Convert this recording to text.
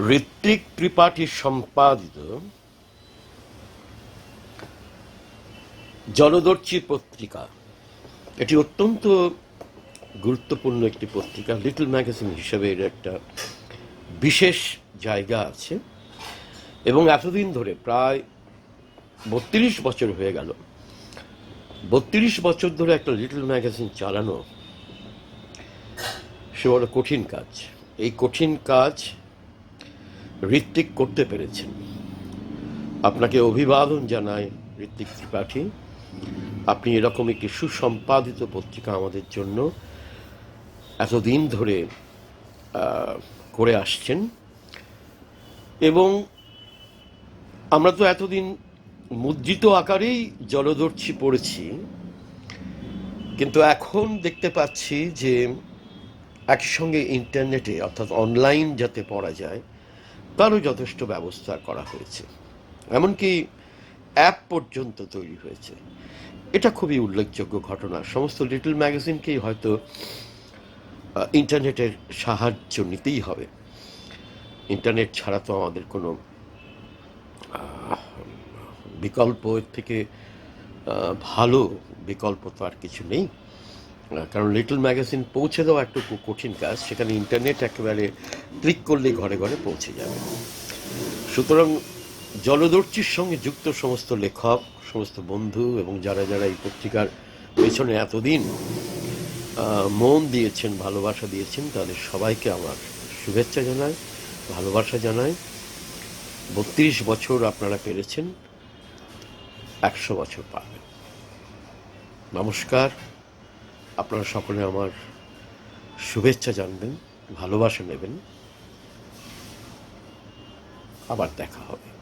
ঋত্বিক ত্রিপাঠী সম্পাদিত জলদর্শী পত্রিকা। এটি অত্যন্ত গুরুত্বপূর্ণ একটি পত্রিকা, লিটল ম্যাগাজিন হিসেবে এর একটা বিশেষ জায়গা আছে। এবং এতদিন ধরে প্রায় বত্রিশ বছর হয়ে গেল। বত্রিশ বছর ধরে একটা লিটল ম্যাগাজিন চালানো সে বড় কঠিন কাজ। এই কঠিন কাজ ঋত্বিক করতে পেরেছেন। আপনাকে অভিবাদন জানায় ঋত্বিক ত্রিপাঠী। আপনি এরকম একটি সুসম্পাদিত পত্রিকা আমাদের জন্য এতদিন ধরে করে আসছেন। এবং আমরা তো এতদিন মুদ্রিত আকারেই জলদর্শী পড়েছি, কিন্তু এখন দেখতে পাচ্ছি যে একসঙ্গে ইন্টারনেটে অর্থাৎ অনলাইন যাতে পড়া যায় তারও যথেষ্ট ব্যবস্থা করা হয়েছে। এমনকি অ্যাপ পর্যন্ত তৈরি হয়েছে। এটা খুবই উল্লেখযোগ্য ঘটনা। সমস্ত লিটল ম্যাগাজিনকেই হয়তো ইন্টারনেটের সাহায্য নিতেই হবে। ইন্টারনেট ছাড়া তো আমাদের কোনো বিকল্প থেকে ভালো বিকল্প তো আর কিছু নেই। কারণ লিটল ম্যাগাজিন পৌঁছে দেওয়া একটু কঠিন কাজ, সেখানে ইন্টারনেট একেবারে ক্লিক করলেই ঘরে ঘরে পৌঁছে যাবে। সুতরাং জলদর্শীর সঙ্গে যুক্ত সমস্ত লেখক, সমস্ত বন্ধু এবং যারা যারা এই পত্রিকার পেছনে এতদিন মন দিয়েছেন, ভালোবাসা দিয়েছেন, তাদের সবাইকে আমার শুভেচ্ছা জানাই, ভালোবাসা জানাই। বত্রিশ বছর আপনারা পেরেছেন, একশো বছর পাবেন নমস্কার। আপনারা সকলে আমার শুভেচ্ছা জানবেন ভালোবাসা নেবেন। আবার দেখা হবে।